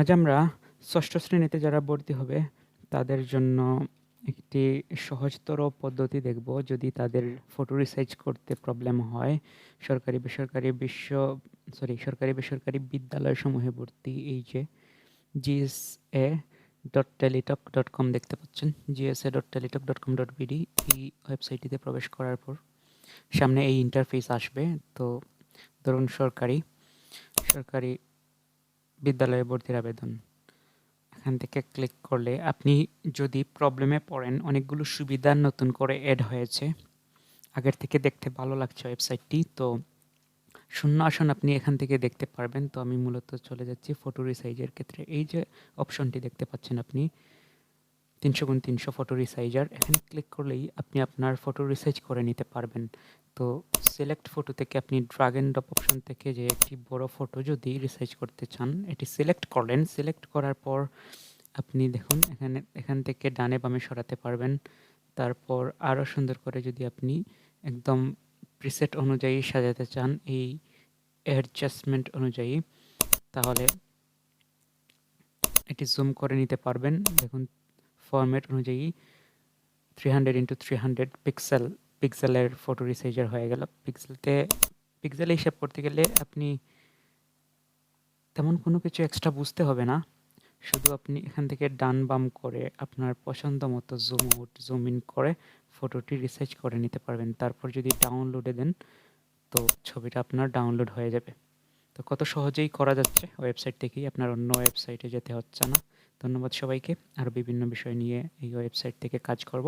আজ আমরা ষষ্ঠ শ্রেণীতে যারা ভর্তি হবে, তাদের জন্য একটি সহজতর পদ্ধতি দেখব। যদি তাদের ফটো রিসার্চ করতে প্রবলেম হয়, সরকারি বেসরকারি বিশ্ব সরি সরকারি বেসরকারি বিদ্যালয়সমূহে ভর্তি, এই যে GSA dot Teletalk dot com দেখতে পাচ্ছেন। GSA dot Teletalk dot com dot BD এই ওয়েবসাইটটিতে প্রবেশ করার পর সামনে এই ইন্টারফেস আসবে। তো ধরুন সরকারি সরকারি বিদ্যালয়ে ভর্তির আবেদন। এখান থেকে ক্লিক করলে আপনি যদি প্রবলেমে পড়েন, অনেকগুলো সুবিধা নতুন করে অ্যাড হয়েছে। আগের থেকে দেখতে ভালো লাগছে ওয়েবসাইটটি তো শূন্য আসন আপনি এখান থেকে দেখতে পারবেন। তো আমি মূলত চলে যাচ্ছি ফটো রিসাইজের ক্ষেত্রে। এই যে অপশনটি দেখতে পাচ্ছেন আপনি তিনশো গুণ তিনশো ফটো রিসাইজার এখানে ক্লিক করলেই আপনি আপনার ফটো রিসাইজ করে নিতে পারবেন। তো সিলেক্ট ফটো থেকে আপনি ড্রাগ অ্যান্ড ড্রপ অপশন থেকে যে একটি বড় ফটো যদি রিসার্চ করতে চান, এটি সিলেক্ট করলেন। সিলেক্ট করার পর আপনি দেখুন, এখানে, এখান থেকে ডানে বামে সরাতে পারবেন। তারপর আরও সুন্দর করে যদি আপনি একদম প্রিসেট অনুযায়ী সাজাতে চান, এই অ্যাডজাস্টমেন্ট অনুযায়ী, তাহলে এটি জুম করে নিতে পারবেন। দেখুন ফরম্যাট অনুযায়ী three hundred into three hundred pixel পিক্সেলের ফটো রিসাইজার হয়ে গেল। পিক্সেলতে পিক্সেল হিসাব করতে গেলে আপনি তেমন কোনো কিছু এক্সট্রা বুঝতে হবে না। শুধু আপনি এখান থেকে ডান বাম করে আপনার পছন্দ মতো জুম আউট জুম ইন করে ফটোটি রিসার্চ করে নিতে পারবেন। তারপর যদি ডাউনলোডে দেন, তো ছবিটা আপনার ডাউনলোড হয়ে যাবে। তো কত সহজেই করা যাচ্ছে। ওয়েবসাইট থেকেই আপনার অন্য ওয়েবসাইটে যেতে হচ্ছে না। ধন্যবাদ সবাইকে। আরও বিভিন্ন বিষয় নিয়ে এই ওয়েবসাইট থেকে কাজ করব।